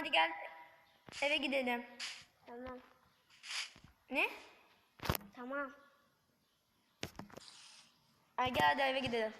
hadi gel. Eve gidelim. Tamam. Ne? Tamam. Ay gel hadi eve gidelim.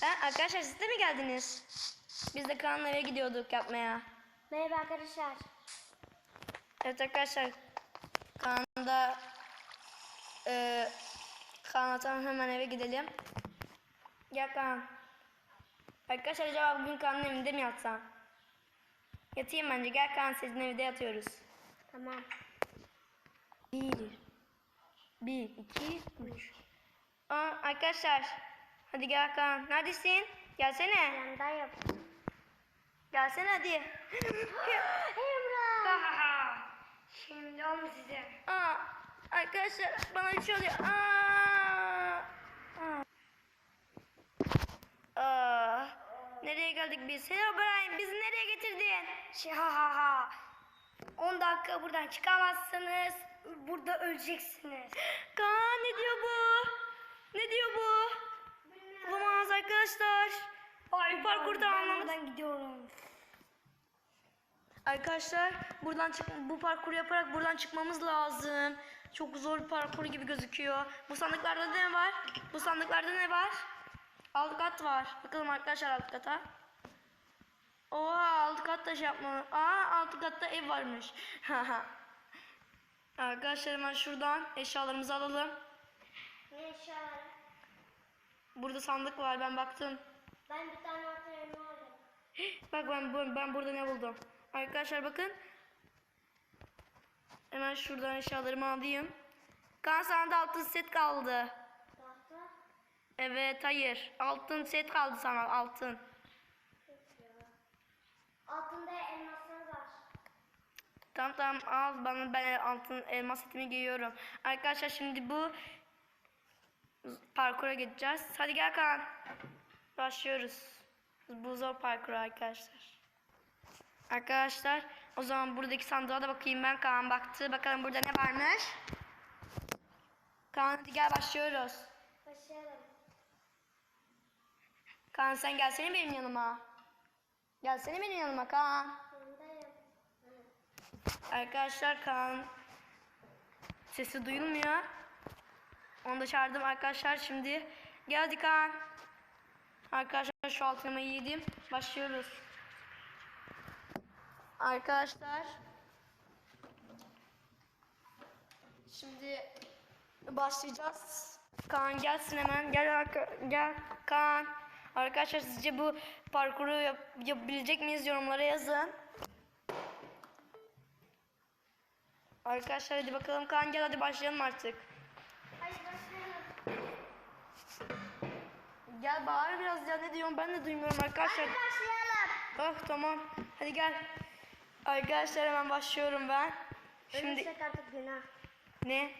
Ha, arkadaşlar siz de mi geldiniz? Biz de Kaan'la eve gidiyorduk yapmaya. Merhaba arkadaşlar. Evet arkadaşlar. Kaan da e, Kaan'la tamam hemen eve gidelim. Gel Kaan. Arkadaşlar acaba bugün Kaan'ın evinde mi yatsam? Yatayım bence. Gel Kaan sizin evde yatıyoruz. Tamam. Bir. Bir, iki, üç. Aa, arkadaşlar. Hadi gel Kaan. Neredesin? Gelsene. Yanındayım. Gelsene hadi. Emrah. Şimdi oldu size. Aa, arkadaşlar bana bir şey oluyor. Aa, aa. Aa, nereye geldik biz? Hello Brian bizi nereye getirdin? Şahaha. 10 dakika buradan çıkamazsınız. Burada öleceksiniz. Kaan ne diyor bu? Ne diyor bu? Olamaz arkadaşlar. Bu parkurda Ben anlamı. buradan gidiyorum. Arkadaşlar buradan çık bu parkuru yaparak buradan çıkmamız lazım. Çok zor bir parkur gibi gözüküyor. Bu sandıklarda ne var? Bu sandıklarda ne var? Alt kat var. Bakalım arkadaşlar alt kata. Oha alt katta şey yapma. Aa alt katta ev varmış. Arkadaşlar hemen şuradan eşyalarımızı alalım. Ne işaret? Burada sandık var ben baktım. Ben bir tane aldım. Bak ben ben burada ne buldum. Arkadaşlar bakın. Hemen şuradan eşyalarımı alayım. Kaan sana da altın set kaldı. Evet hayır. Altın set kaldı sana altın. Altında elmaslar var. Tamam tamam al bana ben altın elmas setimi giyiyorum. Arkadaşlar şimdi bu parkura gideceğiz. Hadi gel Kaan. Başlıyoruz. Bu zor parkur arkadaşlar. Arkadaşlar o zaman buradaki sandığa da bakayım ben. Kaan baktı. Bakalım burada ne varmış. Kaan hadi gel başlıyoruz. Başlayalım. Kaan sen gelsene benim yanıma. Gelsene benim yanıma Kaan. Arkadaşlar Kaan sesi duyulmuyor. Onu da çağırdım arkadaşlar şimdi. Geldi Kaan. Arkadaşlar şu altımı yedim. Başlıyoruz. Arkadaşlar. Şimdi başlayacağız. Kaan gelsin hemen. Gel arka, gel Kaan. Arkadaşlar sizce bu parkuru yap- yapabilecek miyiz? Yorumlara yazın. Arkadaşlar hadi bakalım Kaan gel hadi başlayalım artık. Hadi başlayalım. Gel bağır biraz ya ne diyorsun ben de duymuyorum arkadaşlar. Hadi başlayalım. Oh tamam hadi gel. Arkadaşlar hemen başlıyorum ben. Şimdi Ölürsek artık günah. ne?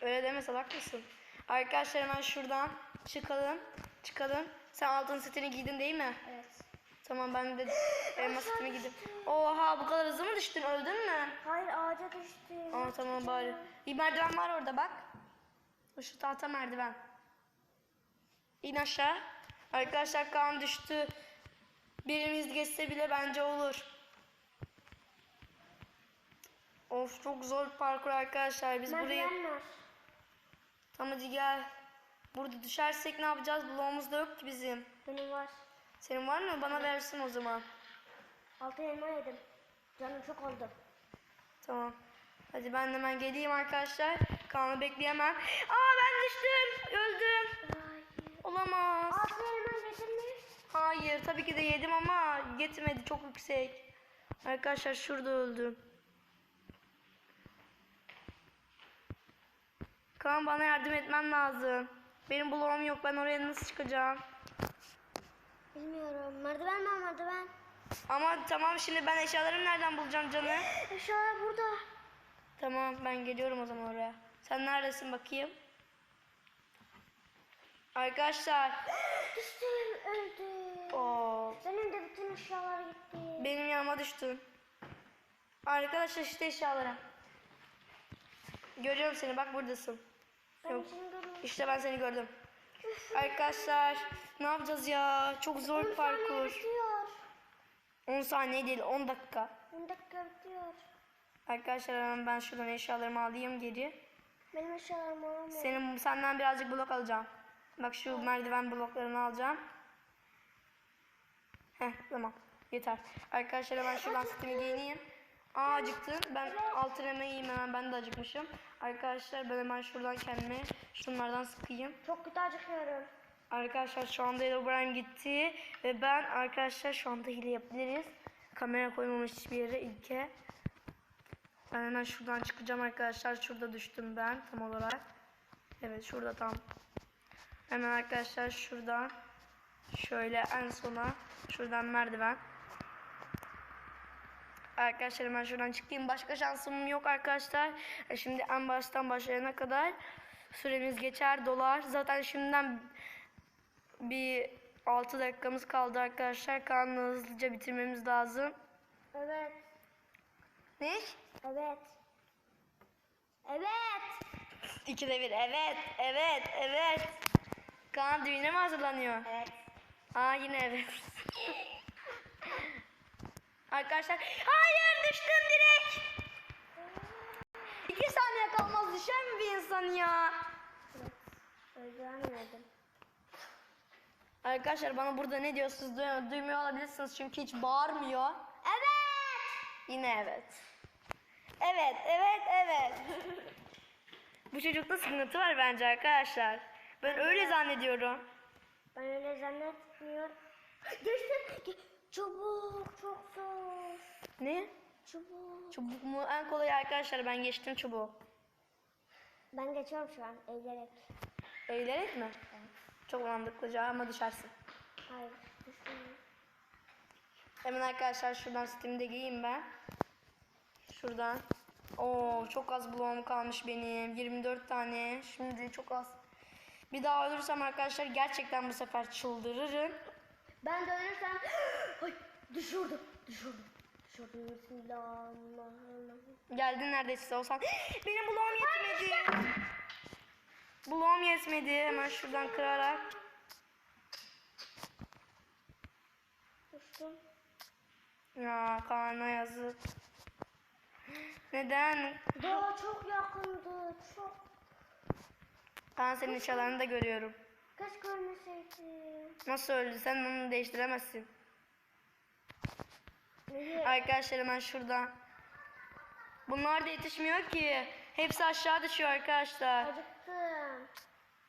Öyle deme salak mısın? Arkadaşlar hemen şuradan çıkalım. Çıkalım. Sen altın setini giydin değil mi? Evet. Tamam ben de elmas setimi giydim. Oha bu kadar hızlı mı düştün öldün mü? Hayır ağaca düştüm. Aa tamam bari. Bir merdiven var orada bak. Şu tahta merdiven. İn aşağı. Arkadaşlar kan düştü. Birimiz geçse bile bence olur. Of çok zor parkur arkadaşlar. Biz burayı... Merdiven var. Tamam hadi gel. Burada düşersek ne yapacağız? Bloğumuz da yok ki bizim. Benim var. Senin var mı? Bana versin o zaman. Altı elma yedim. Canım çok oldu. Tamam. Hadi ben hemen geleyim arkadaşlar. Kaan'ı bekleyemem. Aa ben düştüm. Öldüm. Hayır. Olamaz. Altı elma yedin mi? Hayır tabii ki de yedim ama yetmedi çok yüksek. Arkadaşlar şurada öldüm. Kaan bana yardım etmen lazım. Benim bloğum yok ben oraya nasıl çıkacağım? Bilmiyorum. Merdiven var merdiven. Ama tamam şimdi ben eşyalarımı nereden bulacağım canı? Eşyalar burada. Tamam ben geliyorum o zaman oraya. Sen neredesin bakayım? Arkadaşlar. Düştüm öldüm. Oo, Benim de bütün eşyalar gitti. benim yanıma düştün. Arkadaşlar işte eşyalarım. Görüyorum seni bak buradasın. Yok. İşte ben seni gördüm. Arkadaşlar ne yapacağız ya? Çok zor bir On saniye parkur. bitiyor. 10 saniye değil 10 dakika. 10 dakika bitiyor. Arkadaşlar hemen ben şuradan eşyalarımı alayım geri. Benim eşyalarım olmuyor. Senin senden birazcık blok alacağım. Bak şu merdiven bloklarını alacağım. Heh tamam. Yeter. Arkadaşlar ben şuradan sitemi giyineyim. Aa acıktım. Ben altın yemeği yiyeyim hemen. Ben de acıkmışım. Arkadaşlar ben hemen şuradan kendime şunlardan sıkayım. Çok kötü acıkıyorum. Arkadaşlar şu anda Herobrine gitti. Ve ben arkadaşlar şu anda hile yapabiliriz. Kamera koymamış hiçbir yere ilke. Ben hemen şuradan çıkacağım arkadaşlar. Şurada düştüm ben tam olarak. Evet şurada tam. Hemen arkadaşlar şuradan şöyle en sona şuradan merdiven. Arkadaşlar hemen şuradan çıkayım. Başka şansım yok arkadaşlar. E, Şimdi en baştan başlayana kadar süremiz geçer dolar. Zaten şimdiden bir 6 dakikamız kaldı arkadaşlar. Kanunu hızlıca bitirmemiz lazım. Evet. Ne? Evet. Evet. İkide bir. Evet, evet, evet. Kaan düğüne mi hazırlanıyor? Evet. Aa yine evet. Arkadaşlar hayır düştüm direkt. İki saniye kalmaz düşer mi bir insan ya? Evet. Öldüremedim. Arkadaşlar bana burada ne diyorsunuz duymuyor, duymuyor olabilirsiniz çünkü hiç bağırmıyor. Evet. Yine evet. Evet, evet, evet. Bu çocukta sıkıntı var bence arkadaşlar. Ben öyle zannediyorum. Ben öyle zannetmiyorum. Geçtim. Çabuk. Çok zor. Ne? Çabuk. Çubuk mu? En kolay arkadaşlar ben geçtim çubuğu. Ben geçiyorum şu an eğilerek. Eğilerek mi? Çok mantıklıca ama düşersin. Hayır. Hemen arkadaşlar şuradan Steam'de giyeyim ben. Şuradan. Oo çok az bloğum kalmış benim. 24 tane. Şimdi çok az. Bir daha ölürsem arkadaşlar gerçekten bu sefer çıldırırım. Ben de ölürsem... Düşürdüm. Düşürdüm. Düşürdüm. Bismillahirrahmanirrahim. Geldin neredeyse olsan. Benim bloğum yetmedi. Bloğum yetmedi. Hemen şuradan kırarak. Düştüm. Ya Kaan'a yazık. Neden? Daha çok yakındı. Çok. Kaan senin eşyalarını da görüyorum. Keşke ölmeseydim. Nasıl öldü? Sen onu değiştiremezsin. Arkadaşlar hemen şurada. Bunlar da yetişmiyor ki. Hepsi aşağı düşüyor arkadaşlar. Acıktım.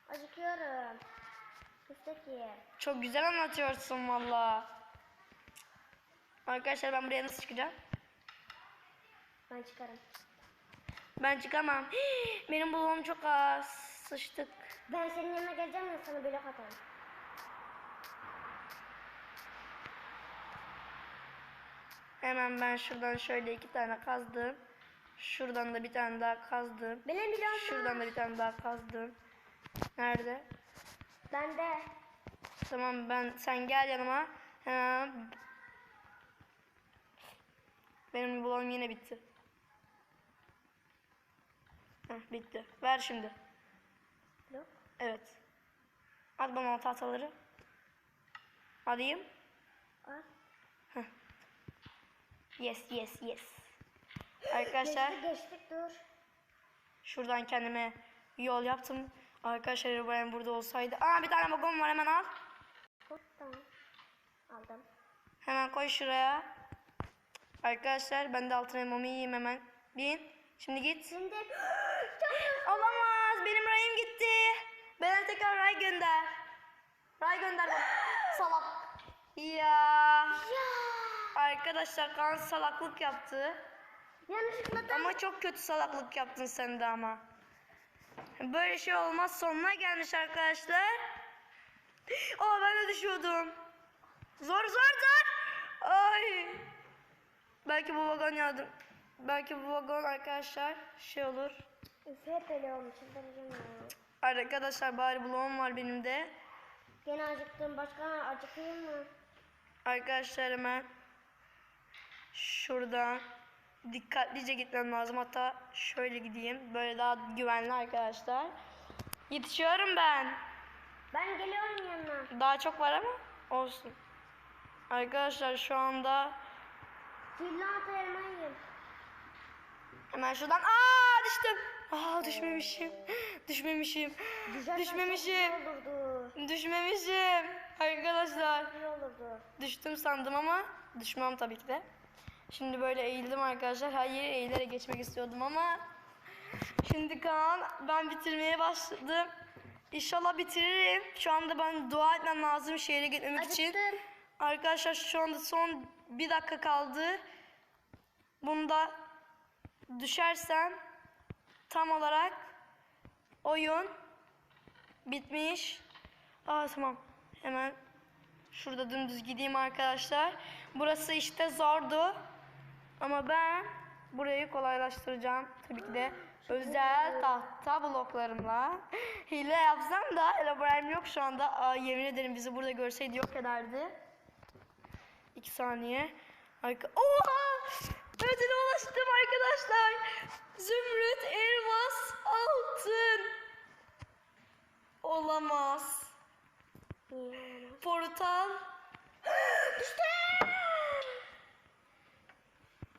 Acıkıyorum. Ye. Çok güzel anlatıyorsun valla. Arkadaşlar ben buraya nasıl çıkacağım? Ben çıkarım. Ben çıkamam. Benim bloğum çok az. Sıçtık. Ben senin yanına geleceğim ya sana blok atarım. Hemen ben şuradan şöyle iki tane kazdım. Şuradan da bir tane daha kazdım. Benim Şuradan da bir tane daha kazdım. Nerede? Ben de. Tamam ben sen gel yanıma. Hemen. Benim bloğum yine bitti. Heh, bitti. Ver şimdi. Blok. Evet. At bana o tahtaları. Alayım. Al. Yes yes yes. Arkadaşlar Geçtik geçtik dur. şuradan kendime yol yaptım. Arkadaşlar Ruben burada olsaydı. Aa bir tane vagon var hemen al. Tamam. Aldım. Hemen koy şuraya. Arkadaşlar ben de altın elmamı yiyeyim hemen. Bin. Şimdi git. Şimdi Olamaz. Benim rayım gitti. Bana tekrar ray gönder. Ray gönder bana. Salak. Ya. Ya. Arkadaşlar Kaan salaklık yaptı. Yanlışlıkla da Ama çok kötü salaklık yaptın sen de ama. Böyle şey olmaz. Sonuna gelmiş arkadaşlar. Aa ben de düşüyordum. Zor zor zor. Ay. Belki bu vagon yardım. Belki bu vagon arkadaşlar şey olur. Hep öyle olmuş. Arkadaşlar bari bloğum var benim de. Gene acıktım. Başka acıkayım mı? Arkadaşlar hemen şuradan dikkatlice gitmem lazım. Hatta şöyle gideyim. Böyle daha güvenli arkadaşlar. Yetişiyorum ben. Ben geliyorum yanına. Daha çok var ama olsun. Arkadaşlar şu anda Sihirli altı elma yiyeyim. Hemen şuradan. Aa düştüm. Aa düşmemişim. Düşmemişim. Güzel Düşmemişim. Olurdu. Düşmemişim. Arkadaşlar. Olurdu. Düştüm sandım ama düşmem tabii ki de. Şimdi böyle eğildim arkadaşlar. Hayır eğilerek geçmek istiyordum ama şimdi Kaan ben bitirmeye başladım. İnşallah bitiririm. Şu anda ben dua etmem lazım şehre gitmemek için. Arkadaşlar şu anda son bir dakika kaldı. Bunda düşersem tam olarak oyun bitmiş. Aa tamam. Hemen şurada dümdüz gideyim arkadaşlar. Burası işte zordu. Ama ben burayı kolaylaştıracağım. Tabii ki de özel tahta bloklarımla. Hile yapsam da Elaborem yok şu anda. Aa, yemin ederim bizi burada görseydi yok ederdi. İki saniye. Arka... Oha! Ödüle ulaştım arkadaşlar. Zümrüt, elmas, altın. Olamaz. Portal. İşte.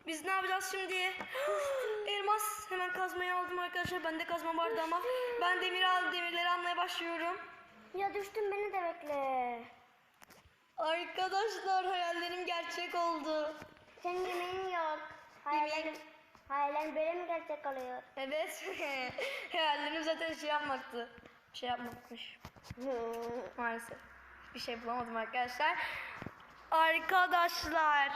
Biz ne yapacağız şimdi? Elmas. Hemen kazmayı aldım arkadaşlar. Bende kazma vardı ama ben demir al demirleri almaya başlıyorum. Ya düştüm beni de bekle. Arkadaşlar hayallerim gerçek oldu. Senin yemeğin yok. Hayallerim, hayallerim böyle mi gerçek oluyor? Evet. hayallerim zaten şey yapmaktı. Şey yapmakmış. Maalesef. Bir şey bulamadım arkadaşlar. Arkadaşlar.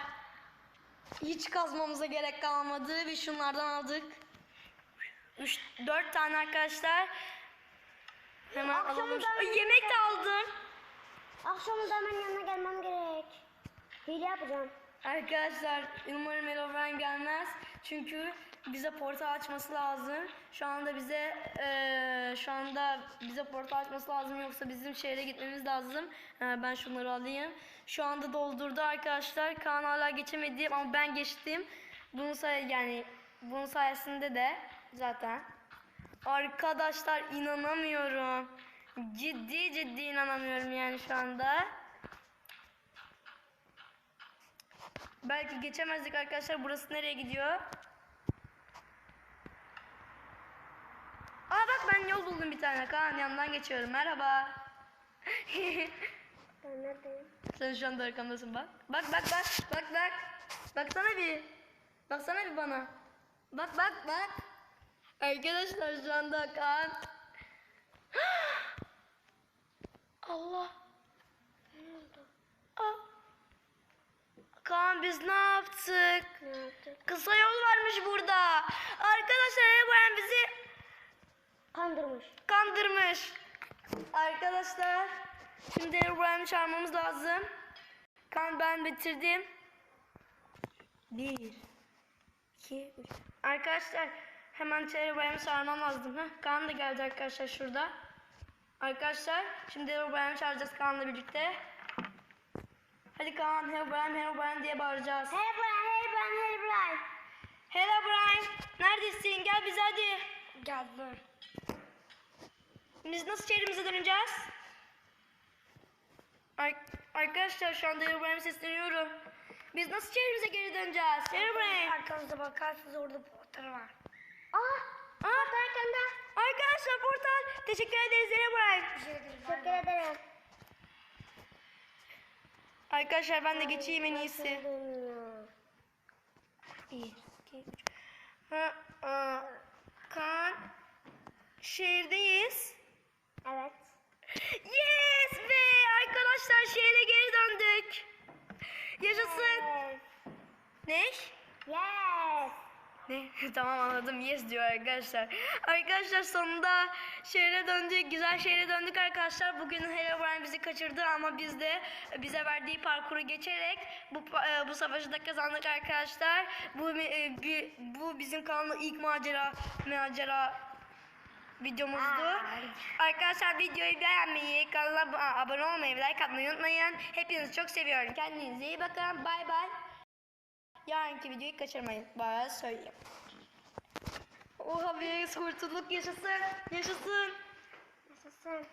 Hiç kazmamıza gerek kalmadı. Ve şunlardan aldık. 3 4 tane arkadaşlar. Hemen alalım. da- Ay, yemek de aldım. Akşam da hemen yanına gelmem gerek. Hile yapacağım. Arkadaşlar umarım Eloven gelmez. Çünkü bize portal açması lazım. Şu anda bize eee, şu anda bize portal açması lazım yoksa bizim şehre gitmemiz lazım. Ee, ben şunları alayım. Şu anda doldurdu arkadaşlar. Kaan hala geçemedi ama ben geçtim. Bunun say yani bunun sayesinde de zaten Arkadaşlar inanamıyorum. Ciddi ciddi inanamıyorum yani şu anda. Belki geçemezdik arkadaşlar. Burası nereye gidiyor? Aa bak ben yol buldum bir tane. Kaan yandan geçiyorum. Merhaba. Ben neredeyim? Sen şu anda arkamdasın bak. Bak bak bak. Bak bak. Baksana bir. Baksana bir bana. Bak bak bak. Arkadaşlar şu anda Kaan. Allah. Aa. Kaan biz ne yaptık? Ne yaptık? Kısa yol varmış burada. Arkadaşlar Ebrahim bizi Kandırmış. kandırmış. Arkadaşlar şimdi Ebrahim'i çağırmamız lazım. Kan ben bitirdim. Bir, iki, üç. Arkadaşlar hemen Ebrahim'i çağırmam lazım. Heh, Kaan da geldi arkadaşlar şurada. Arkadaşlar şimdi Ebrahim'i çağıracağız Kaan'la birlikte. Hadi Kaan, Herobrine, Herobrine diye bağıracağız. Hey Brian, hey Brian, hey Brian. Hello Brian. Neredesin? Gel bize hadi. Geldim. Biz nasıl şehrimize döneceğiz? Ar- arkadaşlar şu anda Herobrine'e sesleniyorum. Biz nasıl şehrimize geri döneceğiz? Herobrine. Arkanızda bakarsanız orada portal var. Aa, Aa, arkanda. arkadaşlar portal. Teşekkür ederiz Herobrine. Teşekkür ederim. Arkadaşlar ben de geçeyim en iyisi. Bir, iki, üç. Ha, aa, Kaan. Şehirdeyiz. Evet. Yes be arkadaşlar şehre geri döndük. Yaşasın. Yes. Ne? Yes. Ne? tamam anladım. Yes diyor arkadaşlar. Arkadaşlar sonunda şehre döndük. Güzel şehre döndük arkadaşlar. Bugün Herobrine bizi kaçırdı ama biz de bize verdiği parkuru geçerek bu e, bu savaşı da kazandık arkadaşlar. Bu e, bu bizim kanalın ilk macera macera videomuzdu. Arkadaşlar videoyu beğenmeyi, kanala ab- abone olmayı, like atmayı unutmayın. Hepinizi çok seviyorum. Kendinize iyi bakın. Bay bay. Yarınki videoyu kaçırmayın. Bana söyleyeyim. Oha bir kurtulduk yaşasın. Yaşasın. Nasılsın?